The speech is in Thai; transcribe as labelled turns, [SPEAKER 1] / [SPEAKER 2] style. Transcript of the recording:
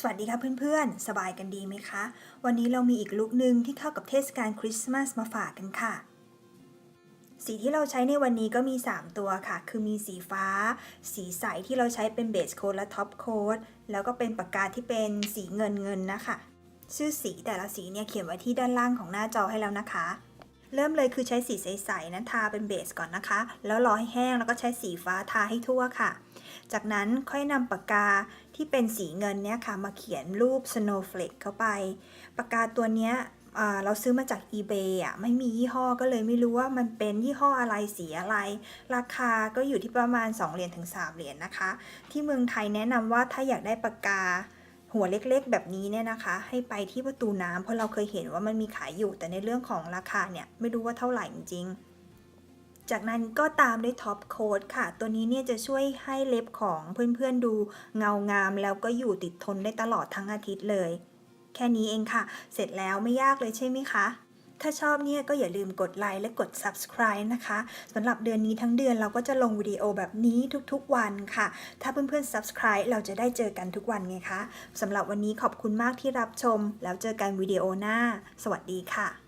[SPEAKER 1] สวัสดีค่ะเพื่อนๆ สบายกันดีไหมคะ วันนี้เรามีอีกลุคหนึ่งที่เข้ากับเทศกาลคริสต์มาสมาฝากกันค่ะ สีที่เราใช้ในวันนี้ก็มี 3 ตัวค่ะ คือมีสีฟ้า สีใสที่เราใช้เป็นเบสโค้ดและท็อปโค้ดแล้วก็เป็นปากกาที่เป็นสีเงินเงินๆนะคะ ชื่อสีแต่ละสีเนี่ยเขียนไว้ที่ด้านล่างของหน้าจอให้แล้วนะคะ เริ่มเลยคือใช้สีใสๆนั้นทาเป็นเบสก่อนนะคะ แล้วรอให้แห้งแล้วก็ใช้สีฟ้าทาให้ทั่วค่ะ จากนั้นค่อยนำปากกาที่เป็นสีเงินเนี่ยค่ะ มาเขียนรูป snowflake เข้าไป ปากกาตัวเนี้ยเราซื้อมาจาก eBay อะไม่มียี่ห้อก็เลยไม่รู้ว่ามันเป็นยี่ห้ออะไรสีอะไร ราคาก็อยู่ที่ประมาณ 2 เหรียญถึง 3 เหรียญนะคะ ที่เมืองไทยแนะนำว่าถ้าอยากได้ปากกา หัวเล็กๆ แบบนี้เนี่ยนะคะ ให้ไปที่ประตูน้ำเพราะเราเคยเห็นว่ามันมีขายอยู่แต่ในเรื่องของราคาเนี่ยไม่รู้ว่าเท่าไหร่จริงจากนั้นก็ตามด้วยท็อปโค้ดค่ะ ตัวนี้เนี่ยจะช่วยให้เล็บของเพื่อนๆดูเงางามแล้วก็อยู่ติดทนได้ตลอดทั้งอาทิตย์เลย แค่นี้เองค่ะ เสร็จแล้วไม่ยากเลยใช่ไหมคะ ถ้าชอบเนี่ยก็อย่าลืมกดไลค์และกด subscribe นะคะสำหรับเดือนนี้ทั้งเดือนเราก็จะลงวิดีโอแบบนี้ทุกๆวันค่ะ ถ้าเพื่อนๆ subscribe เราจะได้เจอกันทุกวันไงคะสำหรับวันนี้ขอบคุณมากที่รับชม แล้วเจอกันวิดีโอหน้า สวัสดีค่ะ